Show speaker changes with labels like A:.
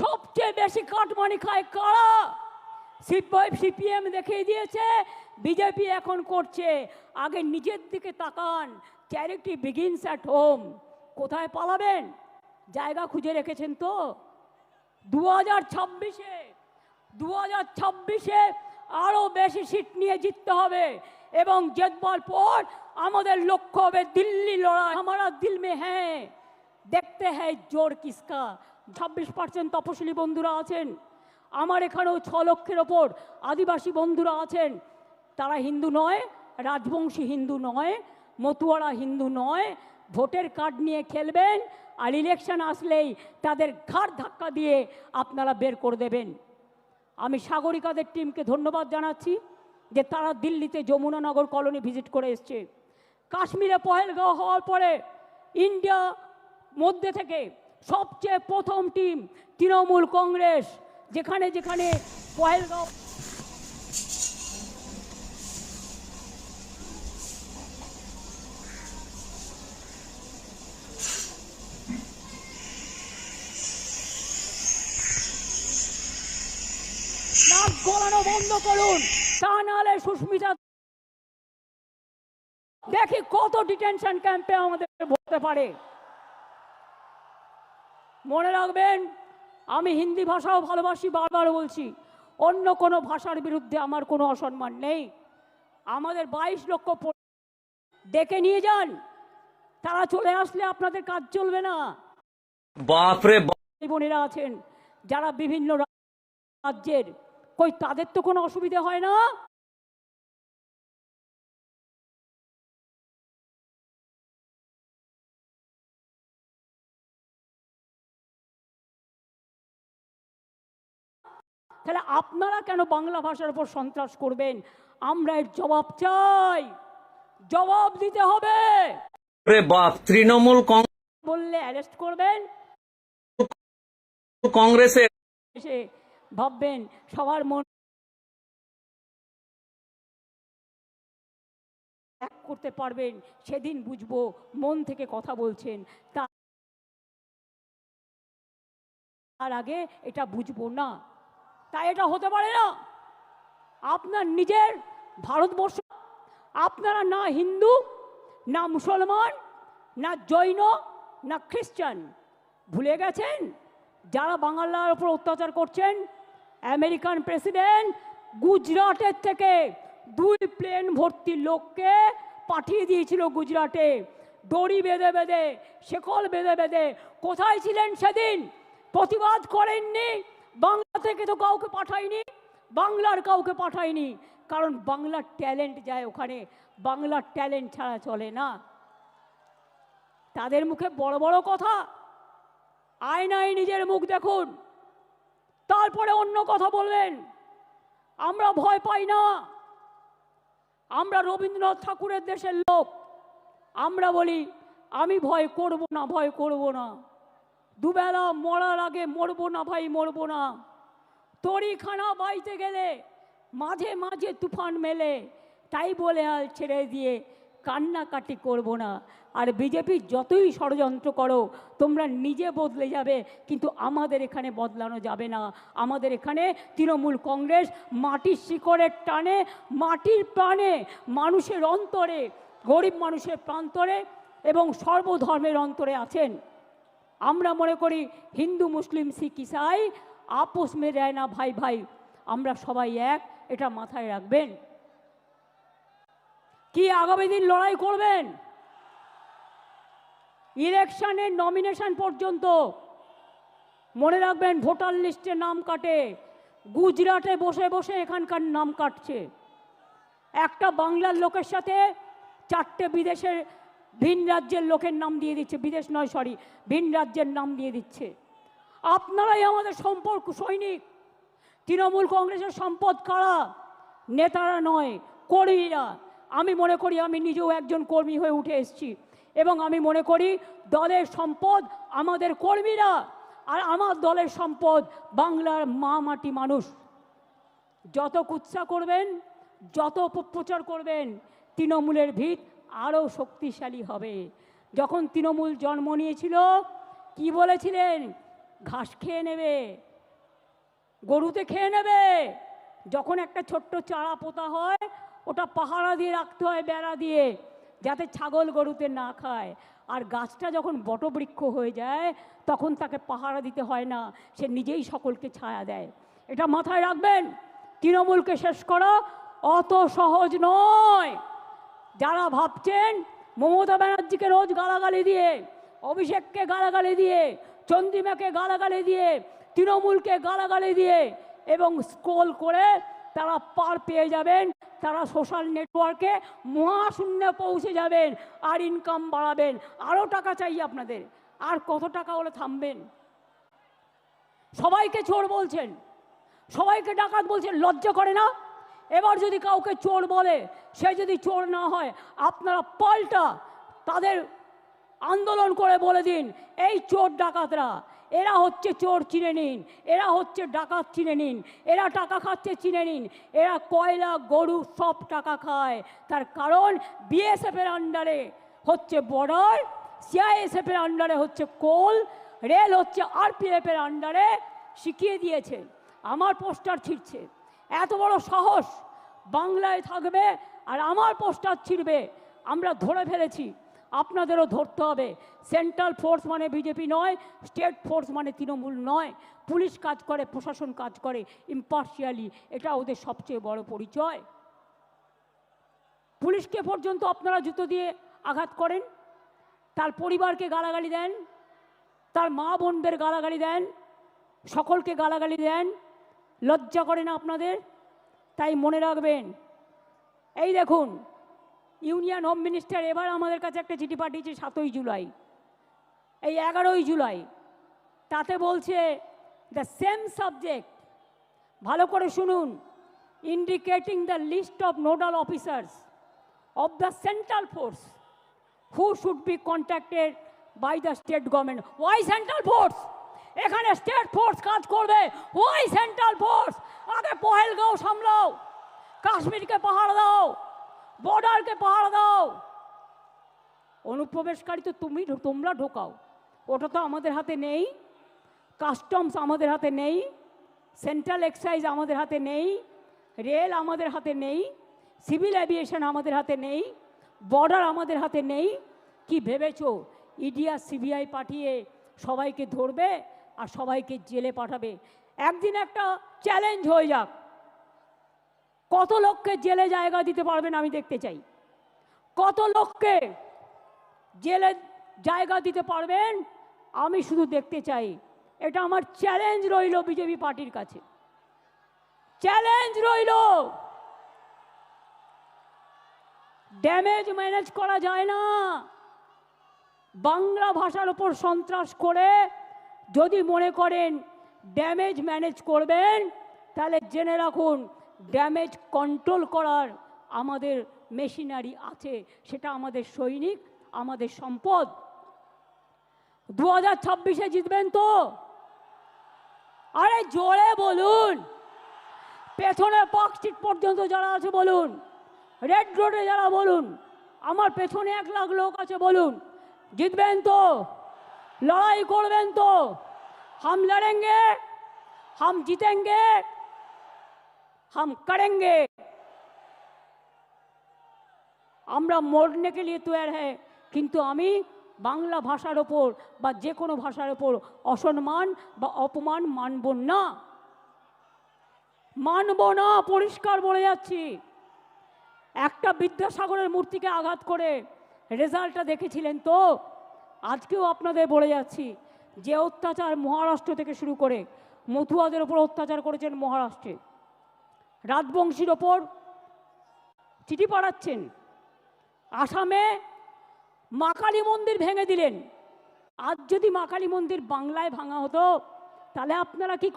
A: সবচেয়ে বেশি কাটমানি খায় কারা? সিপিআই সিপিএম দেখিয়ে দিয়েছে, বিজেপি এখন করছে। আগে নিজের দিকে তাকান চ্যারিটি বিগিনস অ্যাট হোম কোথায় পালাবেন? জায়গা খুঁজে রেখেছেন তো? দু হাজার ছাব্বিশে দু হাজার ছাব্বিশে আরও বেশি সিট নিয়ে জিততে হবে। এবং জেতবার পর আমাদের লক্ষ্য হবে দিল্লি লড়াই। আমারা দিল মে হ্যাঁ দেখতে হ্যাঁ জোর কিসকা। ছাব্বিশ পার্সেন্ট তপশিলি বন্ধুরা আছেন। আমার এখানেও ছ লক্ষের ওপর আদিবাসী বন্ধুরা আছেন। তারা হিন্দু নয়, রাজবংশী হিন্দু নয়, মতুয়ারা হিন্দু নয়, ভোটের কার্ড নিয়ে খেলবেন আর ইলেকশন আসলেই তাদের ঘাড় ধাক্কা দিয়ে আপনারা বের করে দেবেন। আমি সাগরিকাদের টিমকে ধন্যবাদ জানাচ্ছি যে তারা দিল্লিতে যমুনানগর কলোনি ভিজিট করে এসছে। কাশ্মীরে পহেলগাঁও হওয়ার পরে ইন্ডিয়া মধ্যে থেকে সবচেয়ে প্রথম টিম তৃণমূল কংগ্রেস, যেখানে যেখানে পহেলগাঁও বন্ধ করুন। সুস্মিতা দেখি কত ডিটেনশন ক্যাম্পে আমাদের ভরতে পারে। মনে রাখবেন আমি হিন্দি ভাষাও ভালোবাসি বারবার বলছি অন্য কোনো ভাষার বিরুদ্ধে আমার কোনো অসম্মান নেই। আমাদের বাইশ লক্ষ ডেকে নিয়ে যান তারা চলে আসলে আপনাদের কাজ চলবে না।
B: বাপরে বাপ
A: বোনেরা আছেন যারা বিভিন্ন রাজ্যের কই তাদের তো কোনো অসুবিধা হয় না? তাহলে আপনারা কেন বাংলা ভাষার উপর সন্ত্রাস করবেন? আমরা এর জবাব চাই। জবাব দিতে হবে।
B: বাপ তৃণমূল কং-
A: বললে অ্যারেস্ট করবেন।
B: কংগ্রেসের
A: এসে ভাববেন সবার মন এক করতে পারবেন সেদিন বুঝব মন থেকে কথা বলছেন। তা- তার আগে এটা বুঝব না। তাই এটা হতে পারে না। আপনার নিজের ভারতবর্ষ, আপনারা না হিন্দু, না মুসলমান, না জৈন, না খ্রিস্টান। ভুলে গেছেন? যারা বাংলার উপর অত্যাচার করছেন, আমেরিকান প্রেসিডেন্ট গুজরাটের থেকে দুই প্লেন ভর্তি লোককে পাঠিয়ে দিয়েছিল গুজরাটে। দড়ি বেঁধে বেঁধে, শেকল বেঁধে বেঁধে। কোথায় ছিলেন সেদিন? প্রতিবাদ করেননি? বাংলা থেকে তো কাউকে পাঠায়নি, বাংলার কাউকে পাঠায়নি। কারণ বাংলার ট্যালেন্ট যায় ওখানে বাংলার ট্যালেন্ট ছাড়া চলে না। তাদের মুখে বড় বড় কথা, আয়নায় নিজের মুখ দেখুন। তারপরে অন্য কথা বলবেন আমরা ভয় পাই না। আমরা রবীন্দ্রনাথ ঠাকুরের দেশের লোক। আমরা বলি, আমি ভয় করব না, ভয় করব না। দুবেলা মরার আগে মরবো না ভাই, মরবো না। তরিখানা বাইতে গেলে মাঝে মাঝে তুফান মেলে, তাই বলে হাল ছেড়ে দিয়ে কান্নাকাটি করব না। আর বিজেপি যতই ষড়যন্ত্র করো, তোমরা নিজে বদলে যাবে, কিন্তু আমাদের এখানে বদলানো যাবে না। আমাদের এখানে তৃণমূল কংগ্রেস মাটির শিকড়ের টানে, মাটির প্রাণে মানুষের অন্তরে, গরিব মানুষের প্রান্তরে এবং সর্বধর্মের অন্তরে আছেন। আমরা মনে করি হিন্দু, মুসলিম, শিখ, ইসাই আপোষ মে দেয় না ভাই ভাই। আমরা সবাই এক, এটা মাথায় রাখবেন। কি আগামী দিন লড়াই করবেন? ইলেকশনের নমিনেশন পর্যন্ত মনে রাখবেন ভোটার লিস্টে নাম কাটে, গুজরাটে বসে বসে এখানকার নাম কাটছে। একটা বাংলার লোকের সাথে চারটে বিদেশের ভিন রাজ্যের লোকের নাম দিয়ে দিচ্ছে, বিদেশ নয় সরি ভিন রাজ্যের নাম দিয়ে দিচ্ছে। আপনারাই আমাদের সম্পর্ক সৈনিক। তৃণমূল কংগ্রেসের সম্পদ কারা? নেতারা নয়, কর্মীরা। আমি মনে করি আমি নিজেও একজন কর্মী হয়ে উঠে এসেছি এবং আমি মনে করি দলের সম্পদ আমাদের কর্মীরা আর আমার দলের সম্পদ বাংলার মা মাটি মানুষ। যত কুৎসা করবেন, যত অপপ্রচার করবেন, তৃণমূলের ভিত আরও শক্তিশালী হবে। যখন তৃণমূল জন্ম নিয়েছিল, কি বলেছিলেন? ঘাস খেয়ে নেবে, গরুতে খেয়ে নেবে। যখন একটা ছোট্ট চারা পোতা হয়, ওটা পাহারা দিয়ে রাখতে হয় বেড়া দিয়ে, যাতে ছাগল গরুতে না খায়। আর গাছটা যখন বটবৃক্ষ হয়ে যায়, তখন তাকে পাহারা দিতে হয় না, সে নিজেই সকলকে ছায়া দেয়। এটা মাথায় রাখবেন, তৃণমূলকে শেষ করা, অত সহজ নয়। যারা ভাবছেন মমতা ব্যানার্জিকে রোজ গালাগালি দিয়ে, অভিষেককে গালাগালি দিয়ে, চন্দ্রিমাকে গালাগালি দিয়ে, তৃণমূলকে গালাগালি দিয়ে এবং স্ক্রোল করে তারা পার পেয়ে যাবেন, তারা সোশ্যাল নেটওয়ার্কে মহাশূন্যে পৌঁছে যাবেন, আর ইনকাম বাড়াবেন। আরও টাকা চাই আপনাদের। আর কত টাকা হলে থামবেন? সবাইকে চোর বলছেন। সবাইকে ডাকাত বলছেন। লজ্জা করে না? এবার যদি কাউকে চোর বলে, সে যদি চোর না হয়, আপনারা পাল্টা তাদের আন্দোলন করে বলে দিন, এই চোর ডাকাতরা, এরা হচ্ছে চোর চিনে নিন, এরা হচ্ছে ডাকাত চিনে নিন, এরা টাকা খাচ্ছে চিনে নিন, এরা কয়লা, গরু সব টাকা খায়। তার কারণ বিএসএফের আন্ডারে হচ্ছে বর্ডার, সিআইএসএফের আন্ডারে হচ্ছে কোল, রেল হচ্ছে আরপিএফের আন্ডারে শিখিয়ে দিয়েছে। আমার পোস্টার ছিঁড়ছে। এত বড় সাহস। বাংলায় থাকবে আর আমার পোস্টার ছিঁড়বে। আমরা ধরে ফেলেছি। আপনাদেরও ধরতে হবে। সেন্ট্রাল ফোর্স মানে বিজেপি নয় স্টেট ফোর্স মানে তৃণমূল নয়। পুলিশ কাজ করে, প্রশাসন কাজ করে ইম্পার্শিয়ালি এটা ওদের সবচেয়ে বড় পরিচয়। পুলিশকে পর্যন্ত আপনারা জুতো দিয়ে আঘাত করেন। তার পরিবারকে গালাগালি দেন। তার মা বোনদের গালাগালি দেন। সকলকে গালাগালি দেন। লজ্জা করে না আপনাদের? তাই মনে রাখবেন। এই দেখুন, ইউনিয়ন হোম মিনিস্টার এবার আমাদের কাছে একটা চিঠি পাঠিয়েছে সাতই জুলাই। এই এগারোই জুলাই। তাতে বলছে দ্য সেম সাবজেক্ট ভালো করে শুনুন। Indicating the list of nodal officers of the central force who should be contacted by the state government why central force এখানে স্টেট ফোর্স কাজ করবে। ওই সেন্ট্রাল ফোর্স আগে পহেলগাঁও সামলাও। কাশ্মীরকে পাহাড় দাও। বর্ডারকে পাহাড় দাও। অনুপ্রবেশকারী তো তুমি তোমরা ঢোকাও। ওটা তো আমাদের হাতে নেই। কাস্টমস আমাদের হাতে নেই। সেন্ট্রাল এক্সাইজ আমাদের হাতে নেই। রেল আমাদের হাতে নেই। সিভিল অ্যাভিয়েশন আমাদের হাতে নেই। বর্ডার আমাদের হাতে নেই। কি ভেবেছো? ইডিয়া সিবিআই পাঠিয়ে সবাইকে ধরবে? আর সবাইকে জেলে পাঠাবে। একদিন একটা চ্যালেঞ্জ হয়ে যাক। কত লোককে জেলে জায়গা দিতে পারবেন আমি দেখতে চাই। কত লোককে জেলে জায়গা দিতে পারবেন আমি শুধু দেখতে চাই। এটা আমার চ্যালেঞ্জ রইল বিজেপি পার্টির কাছে। চ্যালেঞ্জ রইল। ড্যামেজ ম্যানেজ করা যায় না। বাংলা ভাষার ওপর সন্ত্রাস করে যদি মনে করেন ড্যামেজ ম্যানেজ করবেন, তাহলে জেনে রাখুন ড্যামেজ কন্ট্রোল করার আমাদের মেশিনারি আছে, সেটা আমাদের সৈনিক, আমাদের সম্পদ। দু হাজার ছাব্বিশে জিতবেন তো? আরে জোরে বলুন! পেছনে পার্ক স্ট্রিট পর্যন্ত যারা আছে, বলুন। রেড রোডে যারা, বলুন। আমার পেছনে এক লাখ লোক আছে, বলুন। জিতবেন তো? লড়াই করবেন তো। হাম লড়েঙ্গে, হাম জিতেঙ্গে, হাম করেঙ্গে। আমরা মরনে কে লিয়ে তৈর হ্যাঁ কিন্তু আমি বাংলা ভাষার ওপর বা যে কোনো ভাষার ওপর অসম্মান বা অপমান মানব না। মানব না, পরিষ্কার বলে যাচ্ছি। একটা বিদ্যাসাগরের মূর্তিকে আঘাত করে রেজাল্টটা দেখেছিলেন তো? আজকেও আপনাদের বলে যাচ্ছি, যে অত্যাচার মহারাষ্ট্র থেকে শুরু করে মথুয়াদের ওপর অত্যাচার করেছেন মহারাষ্ট্রে। রাজবংশীর ওপর চিঠি পাঠাচ্ছেন। আসামে মা কালী মন্দির ভেঙে দিলেন। আজ যদি মা কালী মন্দির বাংলায় ভাঙা হতো, তাহলে আপনারা কি